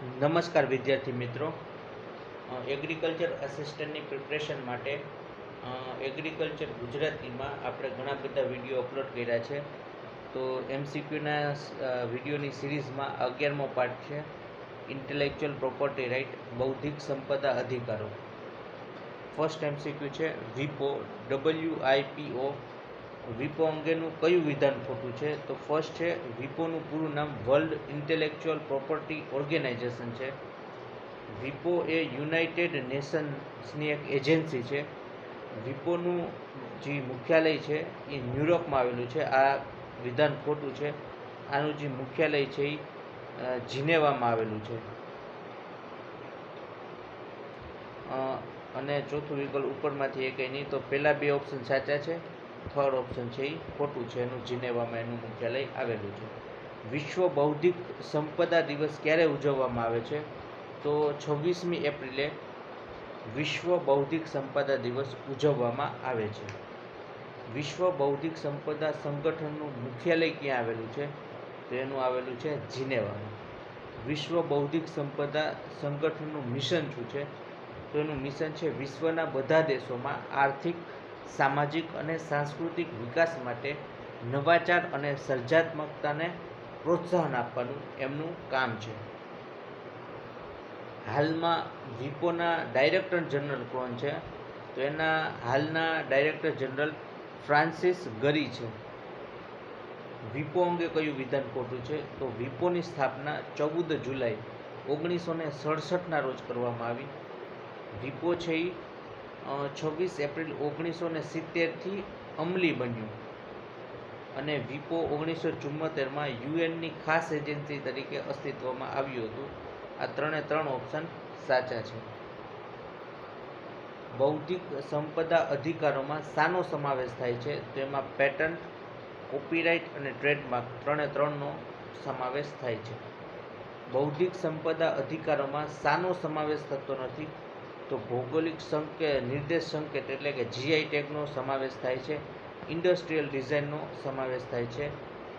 નમસ્કાર વિદ્યાર્થી મિત્રો. એગ્રીકલ્ચર અસિસ્ટન્ટની પ્રિપરેશન માટે એગ્રીકલ્ચર ગુજરાતીમાં આપણે ઘણા બધા વીડિયો અપલોડ કર્યા છે. તો એમસીક્યુના વિડીયોની સિરીઝમાં અગિયારમો પાર્ટ છે. ઇન્ટેલેક્ચ્યુઅલ પ્રોપર્ટી રાઇટ બૌદ્ધિક સંપદા અધિકારો. ફર્સ્ટ એમસીક્યુ છે, વિપો ડબલ્યુ આઈપીઓ વિપો અંગેનું કયું વિધાન ખોટું છે? તો ફર્સ્ટ છે વિપોનું પૂરું નામ વર્લ્ડ ઇન્ટેલેક્ચ્યુઅલ પ્રોપર્ટી ઓર્ગેનાઇઝેશન છે. વિપો એ યુનાઇટેડ નેશન્સની એક એજન્સી છે. વિપોનું જે મુખ્યાલય છે એ ન્યુયોર્કમાં આવેલું છે. આ વિધાન ખોટું છે. આનું જે મુખ્યાલય છે એ જીનેવામાં આવેલું છે. અને ચોથું વિકલ્પ ઉપરમાંથી એ કંઈ નહીં, તો પહેલાં બે ઓપ્શન સાચા છે. થર્ડ ઓપ્શન છે એ ખોટું છે એનું જીનેવામાં એનું મુખ્યાલય આવેલું છે. વિશ્વ બૌદ્ધિક સંપદા દિવસ ક્યારે ઉજવવામાં આવે છે? તો છવ્વીસમી એપ્રિલે વિશ્વ બૌદ્ધિક સંપદા દિવસ ઉજવવામાં આવે છે. વિશ્વ બૌદ્ધિક સંપદા સંગઠનનું મુખ્યાલય ક્યાં આવેલું છે? તો એનું આવેલું છે જીનેવામાં. વિશ્વ બૌદ્ધિક સંપદા સંગઠનનું મિશન શું છે? તો એનું મિશન છે વિશ્વના બધા દેશોમાં આર્થિક સામાજિક અને સાંસ્કૃતિક વિકાસ માટે નવાચાર અને સર્જાત્મકતાને પ્રોત્સાહન આપવાનું એમનું કામ છે. હાલમાં વિપોના ડાયરેક્ટર જનરલ કોણ છે? તો એના હાલના ડાયરેક્ટર જનરલ ફ્રાન્સિસ ગરી છે. વિપો અંગે કયું વિધાન ખોટું છે? તો વિપોની સ્થાપના ચૌદ જુલાઈ ઓગણીસો ને સડસઠના રોજ કરવામાં આવી. વિપો છે એ છવ્વીસ એપ્રિલ ઓગણીસો ને સિત્તેરથી અમલી બન્યું. અને વિપો ઓગણીસો ચુમ્મોતેરમાં યુએનની ખાસ એજન્સી તરીકે અસ્તિત્વમાં આવ્યું હતું. આ ત્રણે ત્રણ ઓપ્શન સાચા છે. બૌદ્ધિક સંપદા અધિકારોમાં શાનો સમાવેશ થાય છે. તેમાં પેટર્ન કોપીરાઇટ અને ટ્રેડમાર્ક ત્રણે ત્રણનો સમાવેશ થાય છે. બૌદ્ધિક સંપદા અધિકારોમાં શાનો સમાવેશ થતો નથી. તો ભૌગોલિક સંકેત, નિર્દેશ સંકેત એટલે કે જીઆઈ ટેગનો સમાવેશ થાય છે. ઇન્ડસ્ટ્રીયલ ડિઝાઇનનો સમાવેશ થાય છે.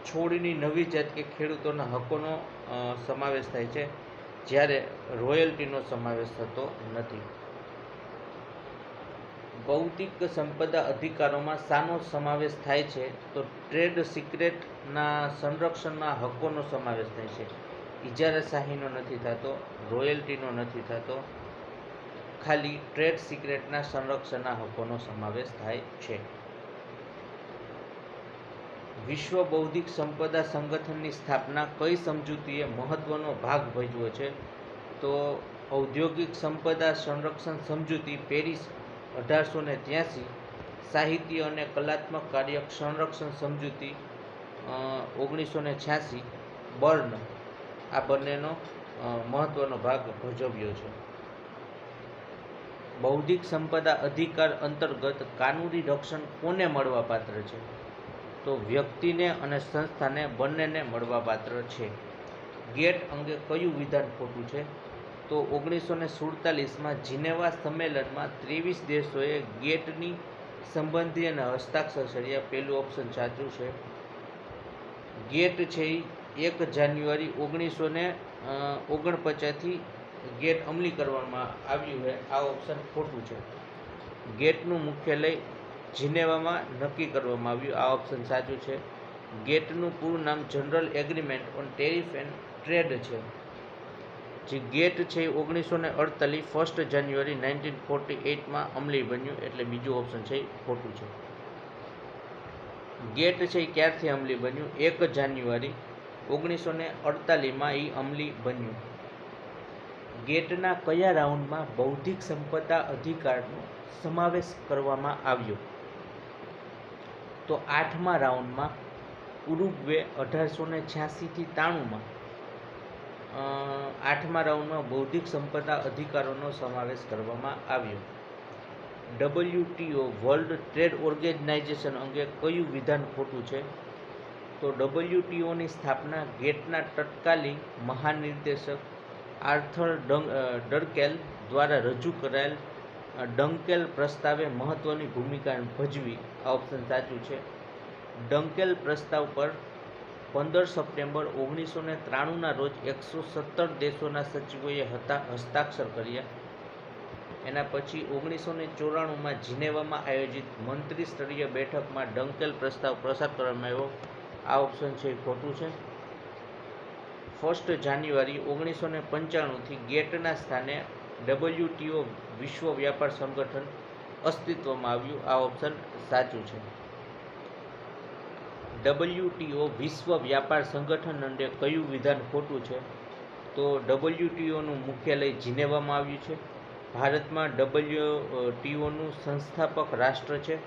છોડની નવી જાત કે ખેડૂતોના હકોનો સમાવેશ થાય છે. જ્યારે રોયલ્ટીનો સમાવેશ થતો નથી. ભૌતિક સંપદા અધિકારોમાં શાનો સમાવેશ થાય છે. તો ટ્રેડ સિક્રેટના સંરક્ષણના હકોનો સમાવેશ થાય છે. ઇજારાશાહીનો નથી થતો, રોયલ્ટીનો નથી થતો ખાલી ટ્રેડ સિક્રેટના સંરક્ષણના હકોનો સમાવેશ થાય છે. વિશ્વ બૌદ્ધિક સંપદા સંગઠનની સ્થાપના કઈ સમજૂતીએ મહત્વનો ભાગ ભજવ્યો છે? તો ઔદ્યોગિક સંપદા સંરક્ષણ સમજૂતી પેરિસ અઢારસો ને ત્યાસી, સાહિત્ય અને કલાત્મક કાર્ય સંરક્ષણ સમજૂતી ઓગણીસો ને છ્યાસી, બર્ન આ બંનેનો મહત્ત્વનો ભાગ ભજવ્યો છે. બૌદ્ધિક સંપદા અધિકાર અંતર્ગત કાનૂની રક્ષણ કોને મળવાપાત્ર છે? તો વ્યક્તિને અને સંસ્થાને બંનેને મળવાપાત્ર છે. ગેટ અંગે કયું વિધાન ખોટું છે? તો ઓગણીસો ને સુડતાલીસમાં જીનેવા સંમેલનમાં ત્રેવીસ દેશોએ ગેટની સંબંધી અને હસ્તાક્ષર કર્યા પહેલું ઓપ્શન સાચું છે. ગેટ છે એક જાન્યુઆરી ઓગણીસો ને ઓગણપચાસથી ગેટ અમલી કરવામાં આવ્યું છે. આ ઓપ્શન ખોટું છે. ગેટનું મુખ્યાલય જીનેવામાં નક્કી કરવામાં આવ્યું. આ ઓપ્શન સાચું છે. ગેટનું પૂરું નામ general agreement on tariff and trade છે. જે ગેટ છે એ ઓગણીસો ને અડતાલીસ ફર્સ્ટ જાન્યુઆરી નાઇન્ટીન ફોર્ટી એઇટમાં અમલી બન્યું એટલે બીજું ઓપ્શન છે ખોટું છે. ગેટ છે એ ક્યારથી અમલી બન્યું? એક જાન્યુઆરી ઓગણીસો ને અડતાલીસમાં એ અમલી બન્યું. ગેટના કયા રાઉન્ડમાં બૌદ્ધિક સંપદા અધિકારનો સમાવેશ કરવામાં આવ્યો? તો આઠમા રાઉન્ડમાં ઉરુગ્વે અઢારસો ને છ્યાસીથી ત્રાણુંમાં આઠમા રાઉન્ડમાં બૌદ્ધિક સંપદા અધિકારોનો સમાવેશ કરવામાં આવ્યો. ડબલ્યુટીઓ વર્લ્ડ ટ્રેડ ઓર્ગેનાઇઝેશન અંગે કયું વિધાન ખોટું છે? તો ડબલ્યુટીઓની સ્થાપના ગેટના તત્કાલીન મહાનિર્દેશક આર્થર ડંગ ડરકેલ દ્વારા રજૂ કરાયેલ ડંકેલ પ્રસ્તાવે મહત્ત્વની ભૂમિકા ભજવી આ ઓપ્શન સાચું છે. ડંકેલ પ્રસ્તાવ પર પંદર સપ્ટેમ્બર ઓગણીસો ને ત્રાણુંના રોજ એકસો સત્તર દેશોના સચિવોએ હતા, હસ્તાક્ષર કર્યા. એના પછી ઓગણીસો ને ચોરાણુંમાં જીનેવામાં આયોજિત મંત્રી સ્તરીય બેઠકમાં ડંકેલ પ્રસ્તાવ પ્રસાર કરવામાં આવ્યો. આ ઓપ્શન છે ખોટું છે. ફર્સ્ટ જાન્યુઆરી ઓગણીસો ને પંચાણુંથી ગેટના સ્થાને ડબલ્યુટીઓ વિશ્વ વ્યાપાર સંગઠન અસ્તિત્વમાં આવ્યું. આ ઓપ્શન સાચું છે. ડબલ્યુટીઓ વિશ્વ વ્યાપાર સંગઠન અંગે કયું વિધાન ખોટું છે? તો ડબલ્યુટીઓનું મુખ્યાલય જીનેવામાં આવ્યું છે. ભારતમાં ડબલ્યુ ટીઓનું સંસ્થાપક રાષ્ટ્ર છે.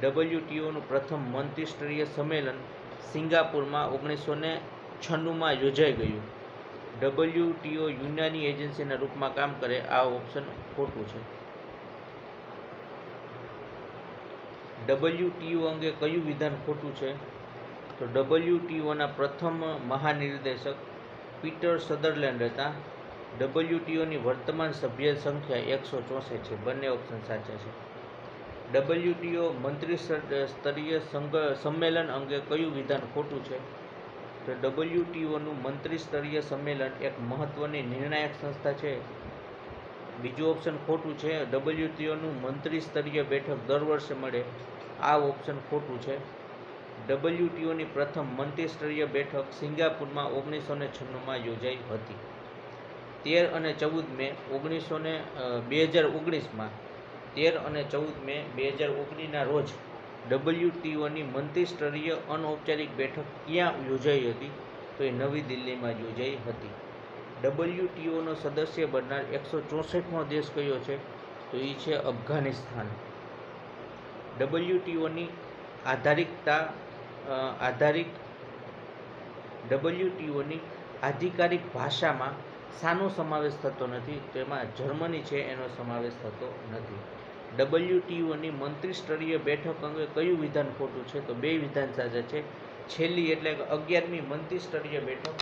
ડબલ્યુટીઓનું પ્રથમ મંત્રીસ્તરીય સંમેલન સિંગાપુરમાં ઓગણીસો ને છન્નુંમાં યોજાઈ ગયું. ડબલ્યુટીઓ યુનાની એજન્સીના રૂપમાં કામ કરે આ ઓપ્શન ખોટું છે. ડબલ્યુટીઓ અંગે કયું વિધાન ખોટું છે? તો ડબલ્યુટીઓના પ્રથમ મહાનિર્દેશક પીટર સદરલેન્ડ હતા. ડબલ્યુટીઓની વર્તમાન સભ્ય સંખ્યા એકસો ચોસઠ છે. બંને ઓપ્શન સાચા છે. ડબલ્યુટીઓ મંત્રી સ્તરીય સંમેલન અંગે કયું વિધાન ખોટું છે? તો ડબલ્યુટીઓનું મંત્રી સ્તરીય સંમેલન એક મહત્વની નિર્ણાયક સંસ્થા છે. બીજું ઓપ્શન ખોટું છે. ડબલ્યુટીઓનું મંત્રી સ્તરીય બેઠક દર વર્ષે મળે. આ ઓપ્શન ખોટું છે. ડબલ્યુટીઓની પ્રથમ મંત્રી સ્તરીય બેઠક સિંગાપુરમાં ઓગણીસો ને છન્નુંમાં યોજાઈ હતી. તેર અને ચૌદ મે ઓગણીસો ને બે હજાર ઓગણીસમાં, તેર અને ચૌદ મે બે હજાર ઓગણીસના રોજ ડબલ્યુટીઓની મંત્રી સ્તરીય અનૌપચારિક બેઠક ક્યાં યોજાઈ હતી? તો એ નવી દિલ્હીમાં યોજાઈ હતી. ડબલ્યુટીઓનો સદસ્ય બનનાર એકસો ચોસઠમો દેશ કયો છે? તો એ છે અફઘાનિસ્તાન. ડબલ્યુટીઓની આધારિકતા આધારિક ડબલ્યુટીઓની આધિકારિક ભાષામાં શાનો સમાવેશ થતો નથી. તેમાં જર્મની છે, એનો સમાવેશ થતો નથી. ડબલ્યુટીઓની મંત્રી સ્તરીય બેઠક અંગે કયું વિધાન ખોટું છે? તો બે વિધાન સાચા છે. છેલ્લી એટલે કે અગિયારમી મંત્રી સ્તરીય બેઠક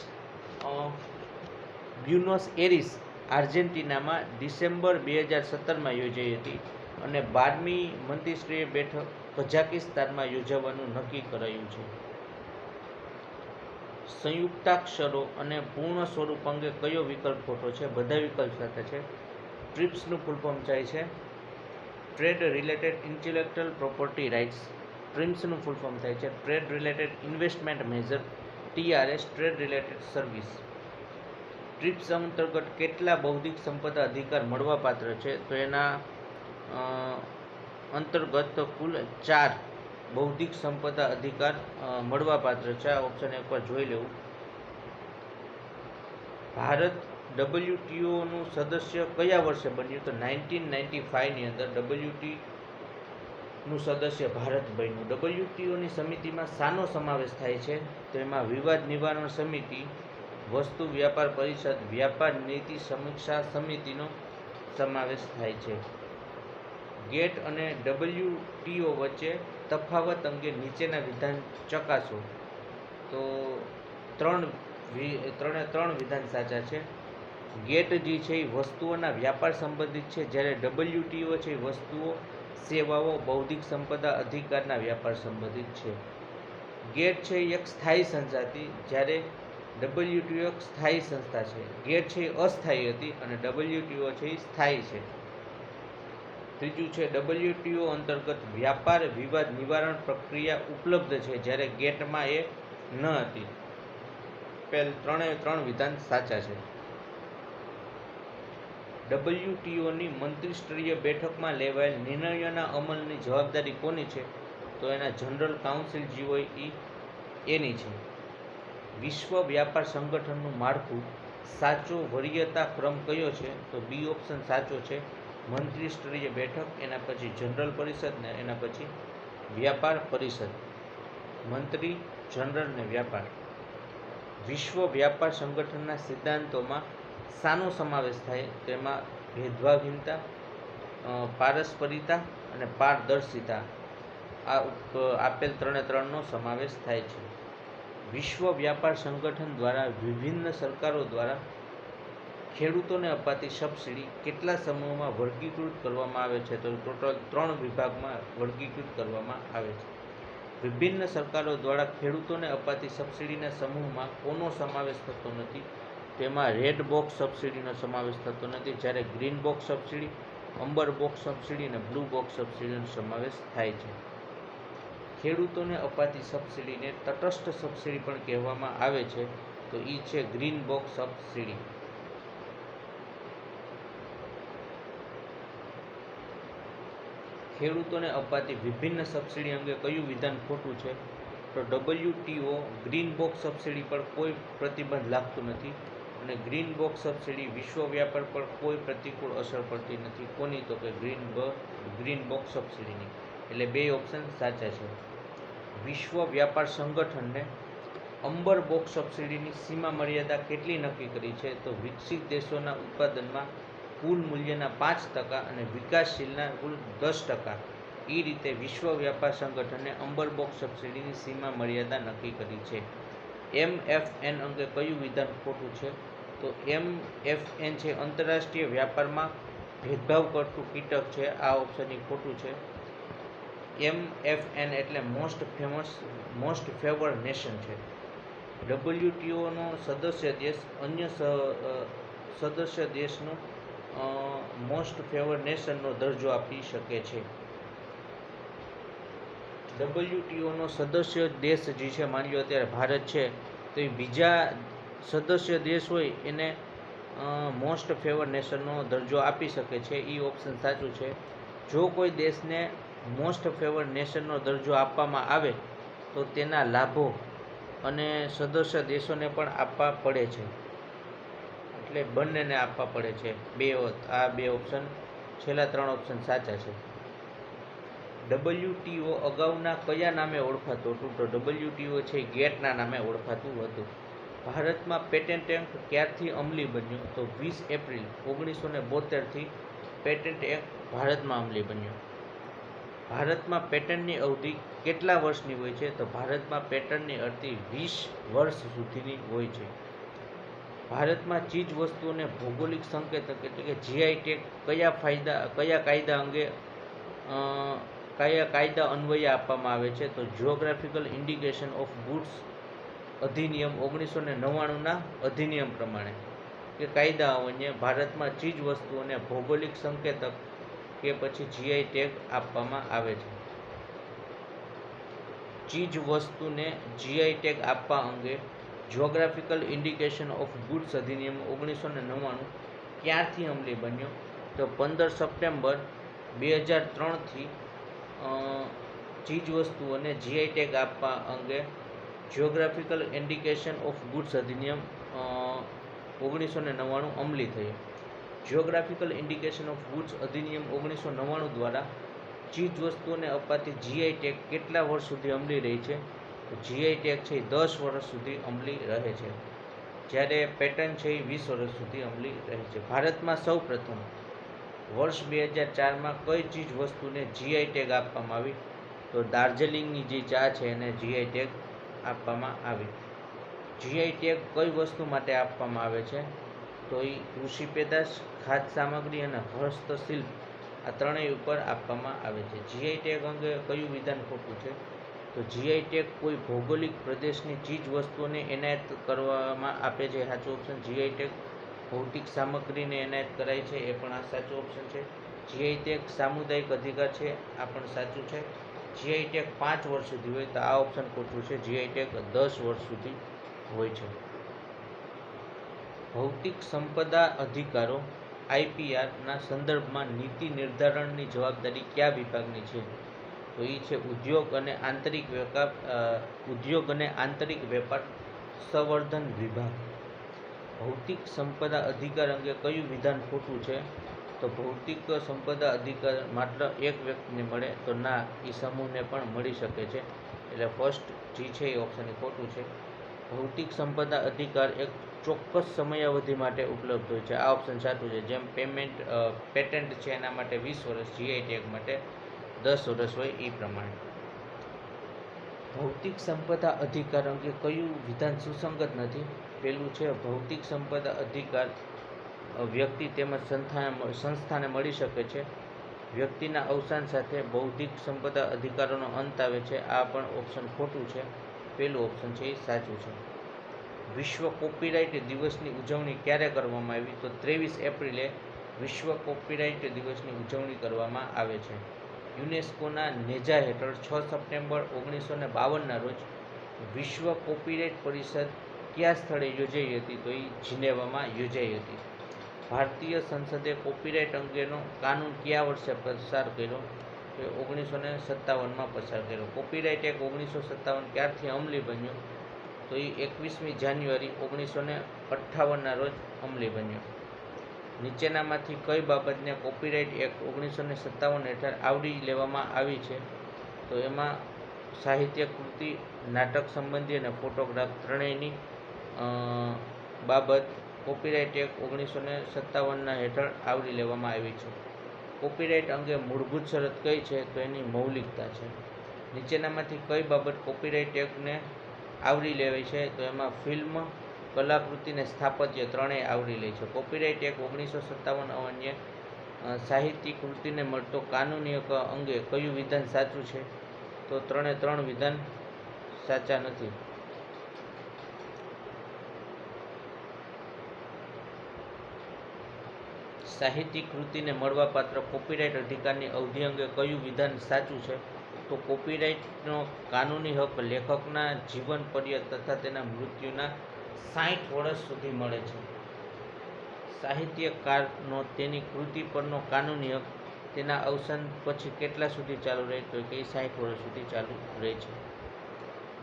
બ્યુનોસ એરિસ આર્જેન્ટિનામાં ડિસેમ્બર બે હજાર સત્તરમાં યોજાઈ હતી અને બારમી મંત્રીસ્તરીય બેઠક કઝાકિસ્તાનમાં યોજાવાનું નક્કી કરાયું છે. સંયુક્તાક્ષરો અને પૂર્ણ સ્વરૂપ અંગે કયો વિકલ્પ ખોટો છે? બધા વિકલ્પ સાથે છે. ટ્રિપ્સનું ફૂલ ફોર્મ થાય છે. Trade related intellectual property rights ટ્રીમ્સનું full form થાય છે. Trade related investment measure, TRS, trade related service. TRIPS અંતર્ગત કેટલા બૌદ્ધિક સંપદા અધિકાર મળવાપાત્ર છે? તો એના અંતર્ગત કુલ ચાર બૌદ્ધિક સંપદા અધિકાર મળવાપાત્ર છે. આ ઓપ્શન એકવાર જોઈ લેવું. ભારત ડબલ્યુટીઓનું સદસ્ય કયા વર્ષે બન્યું? તો નાઇન્ટીન નાઇન્ટી ફાઇવની અંદર ડબલ્યુટી નું સદસ્ય ભારત બન્યું. ડબલ્યુટીઓની સમિતિમાં શાનો સમાવેશ થાય છે? તો એમાં વિવાદ નિવારણ સમિતિ, વસ્તુ વ્યાપાર પરિષદ, વ્યાપાર નીતિ સમીક્ષા સમિતિનો સમાવેશ થાય છે. ગેટ અને ડબલ્યુટીઓ વચ્ચે તફાવત અંગે નીચેના વિધાન ચકાસો. તો ત્રણ ત્રણે ત્રણ વિધાન સાચા છે. ગેટ જે છે એ વસ્તુઓના વ્યાપાર સંબંધિત છે. જ્યારે ડબલ્યુટીઓ છે એ વસ્તુઓ, સેવાઓ, બૌદ્ધિક સંપદા, અધિકારના વ્યાપાર સંબંધિત છે. ગેટ છે એક સ્થાયી સંસ્થા હતી. જ્યારે ડબલ્યુટીઓ એક સ્થાયી સંસ્થા છે. ગેટ છે એ અસ્થાયી હતી અને ડબલ્યુટીઓ છે એ સ્થાયી છે. ત્રીજું છે ડબલ્યુટીઓ અંતર્ગત વ્યાપાર વિવાદ નિવારણ પ્રક્રિયા ઉપલબ્ધ છે જ્યારે ગેટમાં એ ન હતી. પેલ ત્રણે ત્રણ વિધાન સાચા છે. ડબલ્યુટીઓની મંત્રીસ્તરીય બેઠકમાં લેવાયેલ નિર્ણયોના અમલની જવાબદારી કોની છે? તો એના જનરલ કાઉન્સિલ જે એ એની છે. વિશ્વ વ્યાપાર સંગઠનનું માળખું સાચો વરીયતા ક્રમ કયો છે? તો બી ઓપ્શન સાચો છે. મંત્રી સ્તરીય બેઠક, એના પછી જનરલ પરિષદ ને એના પછી વ્યાપાર પરિષદ. મંત્રી, જનરલ ને વ્યાપાર. વિશ્વ વ્યાપાર સંગઠનના સિદ્ધાંતોમાં શાનો સમાવેશ થાય તેમાં ભેદભાવહીનતા પારસ્પરિતા અને પારદર્શિતા, આ આપેલ ત્રણે ત્રણનો સમાવેશ થાય છે. વિશ્વ વ્યાપાર સંગઠન દ્વારા વિભિન્ન સરકારો દ્વારા ખેડૂતોને અપાતી સબસિડી કેટલા સમૂહમાં વર્ગીકૃત કરવામાં આવે છે? તો ટોટલ ત્રણ વિભાગમાં વર્ગીકૃત કરવામાં આવે છે. વિભિન્ન સરકારો દ્વારા ખેડૂતોને અપાતી સબસિડીના સમૂહમાં કોનો સમાવેશ થતો નથી? તેમાં રેડ બોક્સ સબસિડીનો સમાવેશ થતો નથી. જ્યારે green box subsidy amber box subsidy અને બ્લુ બોક્સ સબસિડીનો સમાવેશ થાય છે. ખેડૂતોને અપાતી સબસિડીને તટસ્થ સબસિડી પણ કહેવામાં આવે છે. તો એ છે ગ્રીન બોક્સ સબસિડી ખેડૂતોને અપાતી વિભિન્ન સબસિડી અંગે કયું વિધાન ખોટું છે? તો ડબલ્યુટીઓ ગ્રીન બોક્સ સબસિડી પર કોઈ પ્રતિબંધ લાગતું નથી. અને ગ્રીન બોક્સ સબસિડી વિશ્વ વ્યાપાર પર કોઈ પ્રતિકૂળ અસર પડતી નથી. કોની? તો કે ગ્રીન ગ્રીન બોક્સ સબસિડીની એટલે બે ઓપ્શન સાચા છે. વિશ્વ વ્યાપાર સંગઠનને અંબર બોક્સ સબસિડીની સીમા મર્યાદા કેટલી નક્કી કરી છે? તો વિકસિત દેશોના ઉત્પાદનમાં કુલ મૂલ્યના પાંચ ટકા અને વિકાસશીલના કુલ દસ ટકા. એ રીતે વિશ્વ વ્યાપાર સંગઠને અંબર બોક્સ સબસિડીની સીમા મર્યાદા નક્કી કરી છે. એમ એફ એન અંગે કયું વિધાન ખોટું છે? તો એમ એફ એન છે, આંતરરાષ્ટ્રીય વ્યાપારમાં ભેદભાવ કરતું કીટક છે, આ ઓપ્શન એ ખોટું છે. એમ એફ એન એટલે most famous most favour nation છે. ડબલ્યુટીઓનો સદસ્ય દેશ, અન્ય સદસ્ય દેશનો મોસ્ટ ફેવર નેશનનો દરજ્જો આપી શકે છે. ડબલ્યુટીઓનો સદસ્ય દેશ જે છે, માની લો અત્યારે ભારત છે, તો એ બીજા સદસ્ય દેશ હોય એને મોસ્ટ ફેવર નેશનનો દરજ્જો આપી શકે છે એ ઓપ્શન સાચું છે. જો કોઈ દેશને મોસ્ટ ફેવર નેશનનો દરજ્જો આપવામાં આવે, તો તેના લાભો અને સદસ્ય દેશોને પણ આપવા પડે છે. એટલે બંનેને આપવા પડે છે. બે આ બે ઓપ્શન છેલ્લા ત્રણ ઓપ્શન સાચા છે. ડબલ્યુટીઓ અગાઉના કયા નામે ઓળખાતું હતું? તો ડબલ્યુટીઓ છે, ગેટના નામે ઓળખાતું હતું. ભારતમાં પેટેન્ટ એક્ટ ક્યારથી અમલી બન્યો તો વીસ એપ્રિલ ઓગણીસો ને બોતેરથી પેટેન્ટ એક્ટ ભારતમાં અમલી બન્યો. ભારતમાં પેટર્નની અવધિ કેટલા વર્ષની હોય છે? તો ભારતમાં પેટન્ટની અવધિ વીસ વર્ષ સુધીની હોય છે. ભારતમાં ચીજ વસ્તુઓને ભૌગોલિક સંકેતક એટલે કે જીઆઈ ટેગ કયા ફાયદા, કયા કાયદા અંગે કયા કાયદા અન્વયે આપવામાં આવે છે? તો જિયોગ્રાફિકલ ઇન્ડિકેશન ઓફ ગુડ્સ અધિનિયમ ઓગણીસો ને નવ્વાણુંના અધિનિયમ પ્રમાણે કે કાયદા અન્વયે ભારતમાં ચીજ વસ્તુઓને ભૌગોલિક સંકેતક કે પછી જીઆઈ ટેગ આપવામાં આવે છે. ચીજ વસ્તુને જીઆઈ ટેગ આપવા અંગે જ્યોગ્રાફિકલ ઇન્ડિકેશન ઓફ ગુડ્સ અધિનિયમ ઓગણીસો ને નવ્વાણું ક્યારથી અમલી બન્યો? તો પંદર સપ્ટેમ્બર બે હજાર ત્રણથી ચીજ વસ્તુઓને જીઆઈ ટેગ આપવા અંગે જિયોગ્રાફિકલ ઇન્ડિકેશન ઓફ ગુડ્સ અધિનિયમ ઓગણીસો ને નવ્વાણું અમલી થયું જિયોગ્રાફિકલ ઇન્ડિકેશન ઓફ ગુડ્સ અધિનિયમ ઓગણીસો નવ્વાણું દ્વારા ચીજ વસ્તુઓને અપાતી જીઆઈ ટેગ કેટલા વર્ષ સુધી અમલી રહી છે? જીઆઈ ટેગ છે એ દસ વર્ષ સુધી અમલી રહે છે. જ્યારે પેટર્ન છે એ વીસ વર્ષ સુધી અમલી રહે છે. ભારતમાં સૌ પ્રથમ વર્ષ બે હજાર ચારમાં કઈ ચીજ વસ્તુને જીઆઈ ટેગ આપવામાં આવી? તો દાર્જિલિંગની જે ચા છે એને જીઆઈ ટેગ આપવામાં આવી. જીઆઈ ટેગ કઈ વસ્તુ માટે આપવામાં આવે છે? તો એ કૃષિ પેદાશ, ખાદ્ય સામગ્રી અને હસ્તશિલ્પ આ ત્રણેય ઉપર આપવામાં આવે છે. જીઆઈ ટેગ અંગે કયું વિધાન ખોટું છે? તો જીઆઈ ટેગ કોઈ ભૌગોલિક પ્રદેશની ચીજ વસ્તુઓને એનાયત કરવામાં આપે છે સાચો ઓપ્શન જીઆઈ ટેગ ભૌતિક સામગ્રીને એનાયત કરાય છે એ પણ આ સાચો ઓપ્શન છે. જીઆઈ ટેગ સામુદાયિક અધિકાર છે, આ પણ સાચું છે. જીઆઈ ટેગ પાંચ વર્ષ સુધી હોય તો આ ઓપ્શન ખોટું છે. જીઆઈ ટેગ દસ વર્ષ સુધી હોય છે. ભૌતિક સંપદા અધિકારો આઈપીઆરના સંદર્ભમાં નીતિ નિર્ધારણની જવાબદારી કયા વિભાગની છે? તો એ છે ઉદ્યોગ અને આંતરિક વેપાર ઉદ્યોગ અને આંતરિક વેપાર સંવર્ધન વિભાગ. ભૌતિક સંપદા અધિકાર અંગે કયું વિધાન ખોટું છે? તો ભૌતિક સંપદા અધિકાર માત્ર એક વ્યક્તિને મળે તો ના એ સમૂહને પણ મળી શકે છે. એટલે ફર્સ્ટ જે છે, એ ઓપ્શન ખોટું છે. ભૌતિક સંપદા અધિકાર એક ચોક્કસ સમયાવધિ માટે ઉપલબ્ધ હોય છે. આ ઓપ્શન સાચું છે. જેમ પેમેન્ટ પેટન્ટ છે, એના માટે વીસ વર્ષ જીઆઈ ટેગ માટે દસ વર્ષ હોય એ પ્રમાણે. ભૌતિક સંપદા અધિકાર અંગે કયું વિધાન સુસંગત નથી? પેલું છે, ભૌતિક સંપદા અધિકાર વ્યક્તિ તેમજ સંસ્થાને સંસ્થાને મળી શકે છે. વ્યક્તિના અવસાન સાથે બૌદ્ધિક સંપદા અધિકારોનો અંત આવે છે. આ પણ ઓપ્શન ખોટું છે. પહેલું ઓપ્શન છે એ સાચું છે. વિશ્વ કોપીરાઇટ દિવસની ઉજવણી ક્યારે કરવામાં આવી? તો ત્રેવીસ એપ્રિલે વિશ્વ કોપીરાઇટ દિવસની ઉજવણી કરવામાં આવે છે. યુનેસ્કોના નેજા હેઠળ છ સપ્ટેમ્બર ઓગણીસો ને બાવનના રોજ વિશ્વ કોપીરાઇટ પરિષદ કયા સ્થળે યોજાઈ હતી? તો એ જિનેવામાં યોજાઈ હતી. ભારતીય સંસદે કોપીરાઇટ અંગેનો કાનૂન કયા વર્ષે પસાર કર્યો? એ ઓગણીસો ને સત્તાવનમાં પસાર કર્યો. કોપીરાઇટ એક્ટ ઓગણીસો સત્તાવન ક્યારથી અમલી બન્યો? તો એ એકવીસમી જાન્યુઆરી ઓગણીસો ને અઠ્ઠાવનના રોજ અમલી બન્યો. નીચેનામાંથી કઈ બાબતને કોપીરાઇટ એક્ટ ઓગણીસો ને સત્તાવન હેઠળ આવરી લેવામાં આવી છે? તો એમાં સાહિત્ય, કૃતિ, નાટક સંબંધી અને ફોટોગ્રાફ ત્રણેયની બાબત કોપીરાઇટ એક્ટ ઓગણીસો ને સત્તાવનના હેઠળ આવરી લેવામાં આવી છે. કોપીરાઇટ અંગે મૂળભૂત શરત કઈ છે તો એની મૌલિકતા છે. નીચેનામાંથી કઈ બાબત કોપીરાઇટ એક્ટને આવરી લેવાય છે તો એમાં ફિલ્મ કલાકૃતિ અને સ્થાપત્ય ત્રણેય આવરી લે છે. કોપીરાઇટ એક્ટ ઓગણીસો સત્તાવન અન્ય સાહિત્યિક કૃતિને મળતો કાનૂની અંગે કયું વિધાન સાચું છે? તો ત્રણે ત્રણ વિધાન સાચા નથી. સાહિત્યિક કૃતિને મળવાપાત્ર કોપીરાઇટ અધિકારની અવધિ અંગે કયું વિધાન સાચું છે? તો કોપીરાઇટનો કાનૂની હક લેખકના જીવન પર્યત તથા તેના મૃત્યુના સાઠ વર્ષ સુધી મળે છે. સાહિત્યકારનો તેની કૃતિ પરનો કાનૂની હક તેના અવસાન પછી કેટલા સુધી ચાલુ રહે? તો કે સાઠ વર્ષ સુધી ચાલુ રહે છે.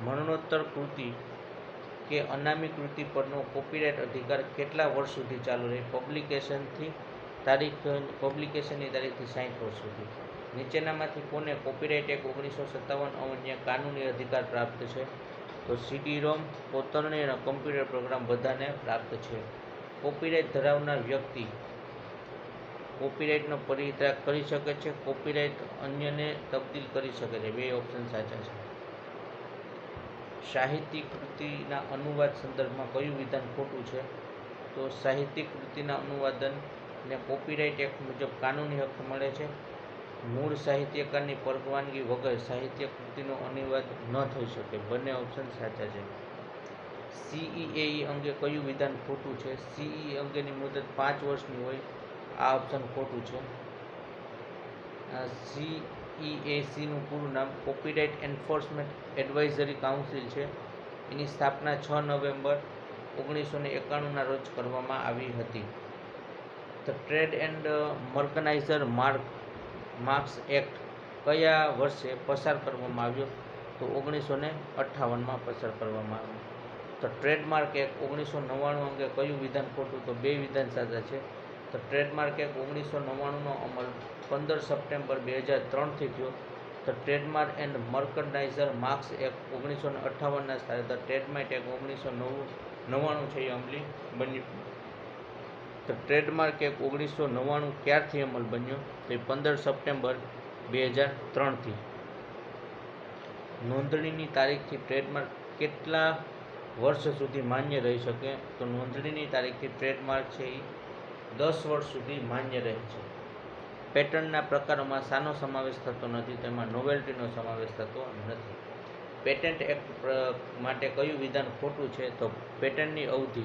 મરણોત્તર કૃતિ કે અનામી કૃતિ પરનો કોપીરાઇટ અધિકાર કેટલા વર્ષ સુધી ચાલુ રહે? પબ્લિકેશનથી તારીખ પબ્લિકેશનની તારીખથી સાઠ વર્ષ સુધી. નીચેનામાંથી કોને કોપીરાઇટ એક્ટ ઓગણીસો સત્તાવન અવન્ય કાનૂની અધિકાર પ્રાપ્ત છે? તો સીડી રોમ કોતરણી અને કમ્પ્યુટર પ્રોગ્રામ બધાને પ્રાપ્ત છે. કોપીરાઇટ ધરાવનાર વ્યક્તિ કોપીરાઇટનો પરિત્યાગ કરી શકે છે કોપીરાઇટ અન્યને તબદીલ કરી શકે છે. બે ઓપ્શન સાચા છે. સાહિત્યિક કૃતિના અનુવાદ સંદર્ભમાં કયું વિધાન ખોટું છે? તો સાહિત્યિક કૃતિના અનુવાદનને કોપીરાઇટ એક્ટ મુજબ કાનૂની હક મળે છે. મૂળ સાહિત્યકારની પરવાનગી વગર સાહિત્ય કૃતિનો અનુવાદ ન થઈ શકે. બંને ઓપ્શન સાચા છે. સીઈએ અંગે કયું વિધાન ખોટું છે? સીઈ અંગેની મુદત પાંચ વર્ષની હોય, આ ઓપ્શન ખોટું છે. સીઈએસીનું પૂરું નામ કોપીરાઇટ એન્ફોર્સમેન્ટ એડવાઇઝરી કાઉન્સિલ છે. એની સ્થાપના છ નવેમ્બર ઓગણીસો ને એકાણુંના રોજ કરવામાં આવી હતી. The trade and merchandise mark, marks act કયા વર્ષે પસાર કરવામાં આવ્યો? તો ઓગણીસો ને અઠ્ઠાવનમાં પસાર કરવામાં આવ્યો. તો ટ્રેડમાર્ક એક્ટ ઓગણીસો નવ્વાણું અંગે કયું વિધાન ખોટું? તો બે વિધાન સાચા છે. તો ટ્રેડમાર્ક એક્ટ ઓગણીસો નવ્વાણુંનો અમલ પંદર સપ્ટેમ્બર બે હજાર ત્રણથી થયો. તો trademark and merchandise marks act ઓગણીસો ને અઠ્ઠાવનના સ્થાને તો ટ્રેડમાર્ક એક્ટ ઓગણીસો નવ, નવ્વાણું છે એ અમલી બન્યું. તો ટ્રેડમાર્ક એક્ટ ઓગણીસો નવ્વાણું ક્યારથી અમલ બન્યો? તો પંદર સપ્ટેમ્બર બે હજાર ત્રણથી. નોંધણીની તારીખથી ટ્રેડમાર્ક કેટલા વર્ષ સુધી માન્ય રહી શકે? તો નોંધણીની તારીખથી ટ્રેડમાર્ક છે એ દસ વર્ષ સુધી માન્ય રહે છે. પેટર્નના પ્રકારોમાં શાનો સમાવેશ થતો નથી, તેમાં નોવેલ્ટીનો સમાવેશ થતો નથી. પેટન્ટ એક્ટ માટે કયું વિધાન ખોટું છે? તો પેટન્ટની અવધિ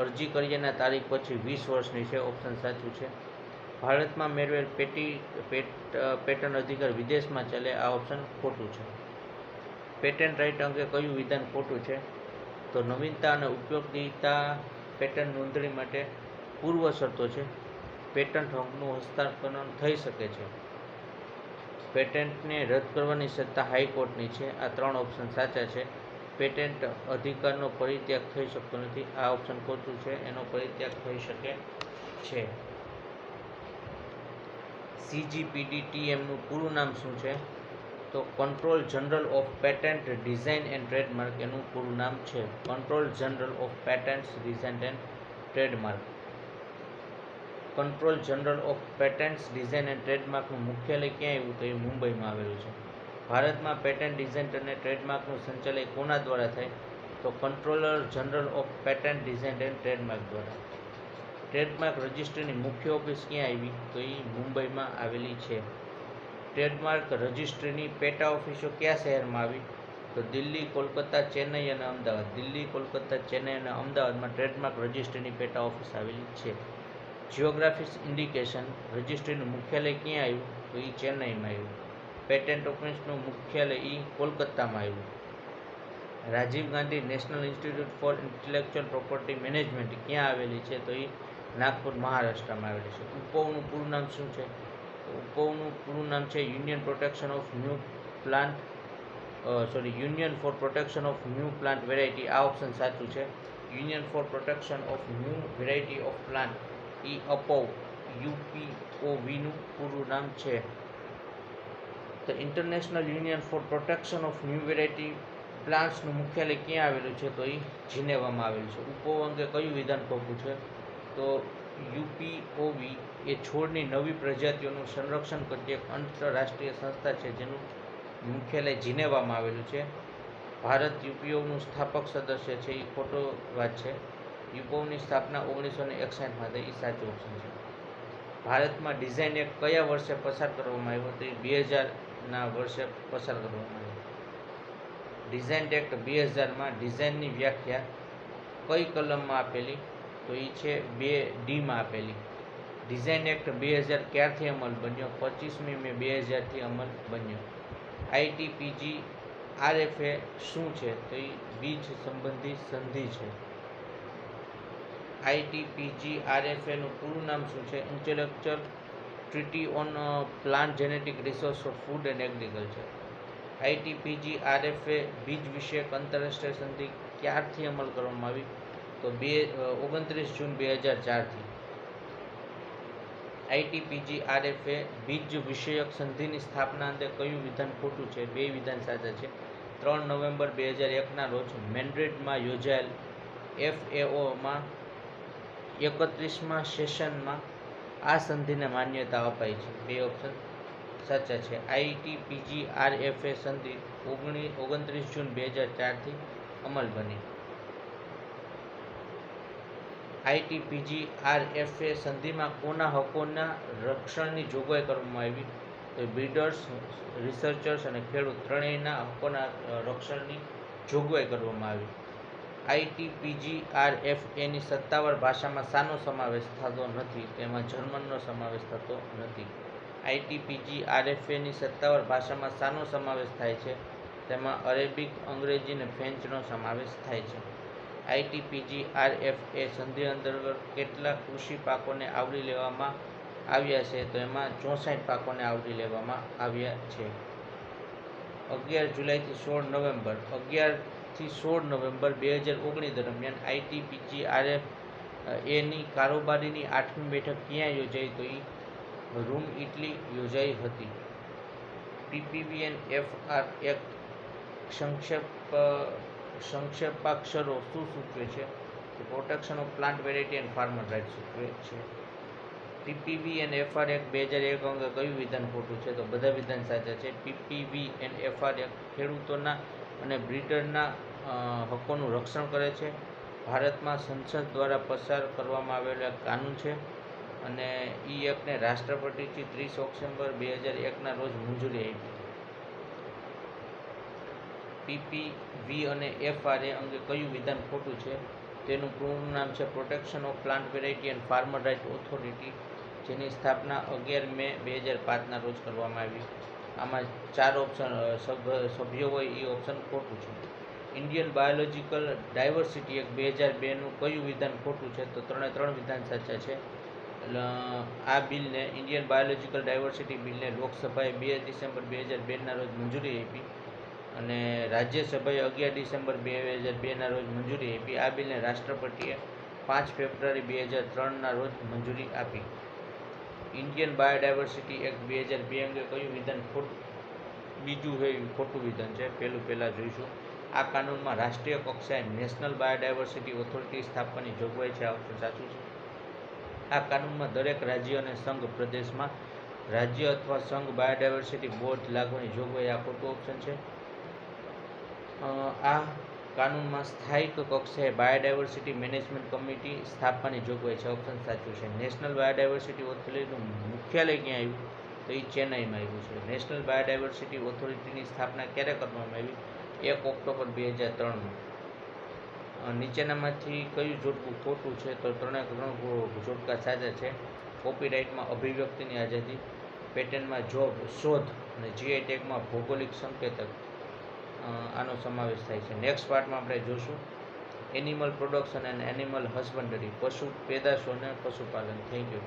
અરજી કર્યાના તારીખ પછી વીસ વર્ષની છે ઓપ્શન સાચું છે. ભારતમાં મેળવેલ પેટી, પેટ, પેટર્ન અધિકાર વિદેશમાં ચાલે, આ ઓપ્શન ખોટું છે. પેટન્ટ રાઇટ અંગે કયું વિધાન ખોટું છે? તો નવીનતા અને ઉપયોગિતા પેટર્ન નોંધણી માટે પૂર્વ શરતો છે. પેટન્ટ હકનું હસ્તાંતરણ થઈ શકે છે. પેટન્ટને રદ કરવાની સત્તા હાઈકોર્ટની છે. આ ત્રણ ઓપ્શન સાચા છે. પેટેન્ટ અધિકારનો પરિત્યાગ થઈ શકતો નથી. આ ઓપ્શન ખોટું છે. એનો પરિત્યાગ થઈ શકે છે. સીજીપીડી ટીએમનું પૂરું નામ શું છે? તો control general of patent design and trademark એનું પૂરું નામ છે. Control general of patents design and trademark control general of patents design and ટ્રેડમાર્કનું મુખ્યાલય ક્યાં આવ્યું? તો એ મુંબઈમાં આવેલું છે. ભારતમાં પેટન્ટ ડિઝાઇન અને ટ્રેડમાર્કનું સંચાલન કોના દ્વારા થાય? તો controller general of patent design and trademark દ્વારા. ટ્રેડમાર્ક રજિસ્ટ્રીની મુખ્ય ઓફિસ ક્યાં આવી? તો એ મુંબઈમાં આવેલી છે. ટ્રેડમાર્ક રજિસ્ટ્રીની પેટા ઓફિસો કયા શહેરમાં આવી? તો દિલ્હી, કોલકાતા, ચેન્નઈ અને અમદાવાદ. દિલ્હી, કોલકાતા, ચેન્નઈ અને અમદાવાદમાં ટ્રેડમાર્ક રજિસ્ટ્રીની પેટા ઓફિસ આવેલી છે. જિયોગ્રાફિક ઇન્ડિકેશન રજિસ્ટ્રીનું મુખ્યાલય ક્યાં આવ્યું? તો એ ચેન્નઈમાં આવ્યું. પેટેન્ટ ઓફિસનું મુખ્યાલય ઈ કોલકાતામાં આવ્યું Rajiv Gandhi national institute for intellectual property management ક્યાં આવેલી છે? તો એ નાગપુર, મહારાષ્ટ્રમાં આવેલી છે. ઉપવનું પૂરું નામ શું છે? ઉપવનું પૂરું નામ છે union protection of new plant sorry, union for protection of new plant variety. આ ઓપ્શન સાચું છે. Union for protection of new variety of plant. E UPOV યુપીઓવીનું પૂરું નામ છે. The international union for protection of new variety પ્લાન્ટ્સનું મુખ્યાલય ક્યાં આવેલું છે? તો એ જીનેવામાં આવેલું છે. ઉપો અંગે કયું વિધાન ખોટું છે? તો યુપીઓવી એ છોડની નવી પ્રજાતિઓનું સંરક્ષણ કરતી એક આંતરરાષ્ટ્રીય સંસ્થા છે, જેનું મુખ્યાલય જીનેવામાં આવેલું છે. ભારત યુપીઓનું સ્થાપક સદસ્ય છે એ ખોટો વાત છે. યુપીઓની સ્થાપના ઓગણીસો ને એકસાઠમાં થઈ એ સાચું ઓપ્શન છે. ભારતમાં ડિઝાઇન એક્ટ કયા વર્ષે પસાર કરવામાં આવ્યો? તો એ બે હજારના વર્ષે પસાર કરવામાં આવ્યો ડિઝાઇન એક્ટ બે હજારમાં ડિઝાઇનની વ્યાખ્યા કઈ કલમમાં આપેલી? તો એ છે બે ડીમાં આપેલી. ડિઝાઇન એક્ટ બે હજાર ક્યારથી અમલ બન્યો? પચીસમી મે બે હજારથી અમલ બન્યો. આઈટીપીજી આરએફએ શું છે? તો એ બીજ સંબંધી સંધિ છે. આઈટીપીજી આરએફએનું પૂરું નામ શું છે? Intellectual treaty on plant genetic resource of food and agriculture ITPG RFA બીજ વિષયક આંતરરાષ્ટ્રીય સંધિ ક્યારથી અમલ કરવામાં આવી? તો બે ઓગણત્રીસ જૂન બે હજાર ચારથી. આઈટીપીજી આરએફએ બીજ વિષયક સંધિની સ્થાપના અંતે કયું વિધાન ખોટું છે? બે વિધાન સાચા છે. ત્રણ નવેમ્બર બે હજાર એકના રોજ મેન્ડ્રિડમાં યોજાયેલ એફએઓમાં એકત્રીસમાં સેશનમાં આ સંધિને માન્યતા અપાઈ છે. બે ઓપ્શન સાચા છે. IT PG R F A સંધિ ઓગણી, ઓગણત્રીસ જૂન બે હજાર ચારથી અમલ બની. IT PG R F A સંધિમાં કોના હકોના રક્ષણની જોગવાઈ કરવામાં આવી? તો બિલ્ડર્સ રિસર્ચર્સ અને ખેડૂત ત્રણેયના હકોના રક્ષણની જોગવાઈ કરવામાં આવી. આઈટીપીજી આરએફએની સત્તાવાર ભાષામાં શાનો સમાવેશ થતો નથી, તેમાં જર્મનનો સમાવેશ થતો નથી. આઈટીપીજીઆરએફએની સત્તાવાર ભાષામાં શાનો સમાવેશ થાય છે, તેમાં અરેબિક, અંગ્રેજી અને ફ્રેન્ચનો સમાવેશ થાય છે. આઈટીપીજી આરએફએ સંધિ અંતર્ગત કેટલા કૃષિ પાકોને આવરી લેવામાં આવ્યા છે, તો એમાં ચોસાઠ પાકોને આવરી લેવામાં આવ્યા છે. અગિયાર જુલાઈથી સોળ નવેમ્બર અગિયારથી સોળ નવેમ્બર બે હજાર ઓગણીસ દરમિયાન આઈટીપીજીઆરએફ એની કારોબારીની આઠમી બેઠક ક્યાં યોજાઈ? તો એ રૂમ ઇટલી યોજાઈ હતી. પીપીવીએન એફ આર એક્ટ સંક્ષેપ, સંક્ષેપાક્ષરો શું સૂચવે છે? કે protection of plant variety and farmer right સૂચવે છે. પીપીવી એન્ડ એફઆર એક્ટ બે હજાર એક અંગે કયું વિધાન ખોટું છે? તો બધા વિધાન સાચા છે. પીપીવી એન્ડ એફઆર એક્ટ ખેડૂતોના અને બ્રીડરના હકોનું રક્ષણ કરે છે. ભારતમાં સંસદ દ્વારા પસાર કરવામાં આવેલા કાનૂન છે અને એ એક્ટને રાષ્ટ્રપતિથી ત્રીસ ઓક્ટોબર બે હજાર એકના રોજ મંજૂરી આપી પીપીવી અને એફઆરએ અંગે કયું વિધાન ખોટું છે? તેનું પૂર્ણ નામ છે protection of plant variety and farmer right authority જેની સ્થાપના અગિયાર મે બે હજાર પાંચના રોજ કરવામાં આવી. આમાં ચાર ઓપ્શન સભ્યો હોય એ ઓપ્શન ખોટું છે. ઇન્ડિયન બાયોલોજિકલ ડાયવર્સિટી એક બે હજાર બેનું કયું વિધાન ખોટું છે? તો ત્રણે ત્રણ વિધાન સાચા છે. આ બિલને ઇન્ડિયન બાયોલોજિકલ ડાયવર્સિટી બિલને લોકસભાએ બે ડિસેમ્બર બે હજાર બેના રોજ મંજૂરી આપી અને રાજ્યસભાએ અગિયાર ડિસેમ્બર બે હજાર બેના રોજ મંજૂરી આપી. આ બિલને રાષ્ટ્રપતિએ પાંચ ફેબ્રુઆરી બે હજાર ત્રણના રોજ મંજૂરી આપી. ઇન્ડિયન બાયોડાયવર્સિટી એક્ટ બે હજાર બે અંગે કયું વિધાન ખોટું, બીજું હોય ખોટું વિધાન છે? પહેલું પહેલાં જોઈશું. આ કાનૂનમાં રાષ્ટ્રીય કક્ષાએ નેશનલ બાયોડાયવર્સિટી ઓથોરિટી સ્થાપવાની જોગવાઈ છે, આ option સાચું છે? આ કાનૂનમાં દરેક રાજ્ય અને સંઘ પ્રદેશમાં રાજ્ય અથવા સંઘ બાયોડાયવર્સિટી બોર્ડ લાગવાની જોગવાઈ આ ખોટું ઓપ્શન છે? આ કાનૂનમાં સ્થાયિક કક્ષાએ બાયોડાયવર્સિટી મેનેજમેન્ટ કમિટી સ્થાપવાની જોગવાઈ છે ઓપ્શન સાચું છે. નેશનલ બાયોડાયવર્સિટી ઓથોરિટીનું મુખ્યાલય ક્યાં આવ્યું? તો એ ચેન્નાઈમાં આવ્યું છે. નેશનલ બાયોડાયવર્સિટી ઓથોરિટીની સ્થાપના ક્યારે કરવામાં આવી? એક ઓક્ટોબર બે હજાર ત્રણમાં નીચેનામાંથી કયું જોડકું ખોટું છે તો ત્રણે ત્રણ જોડકા સાચા છે. કોપીરાઇટમાં અભિવ્યક્તિની આઝાદી, પેટર્નમાં જોબ, શોધ અને જીઆઈ ટેગમાં ભૌગોલિક સંકેતક આનો સમાવેશ થાય છે. નેક્સ્ટ પાર્ટમાં આપણે જોશું. Animal production and animal husbandry પશુ પેદાશો અને પશુપાલન. Thank you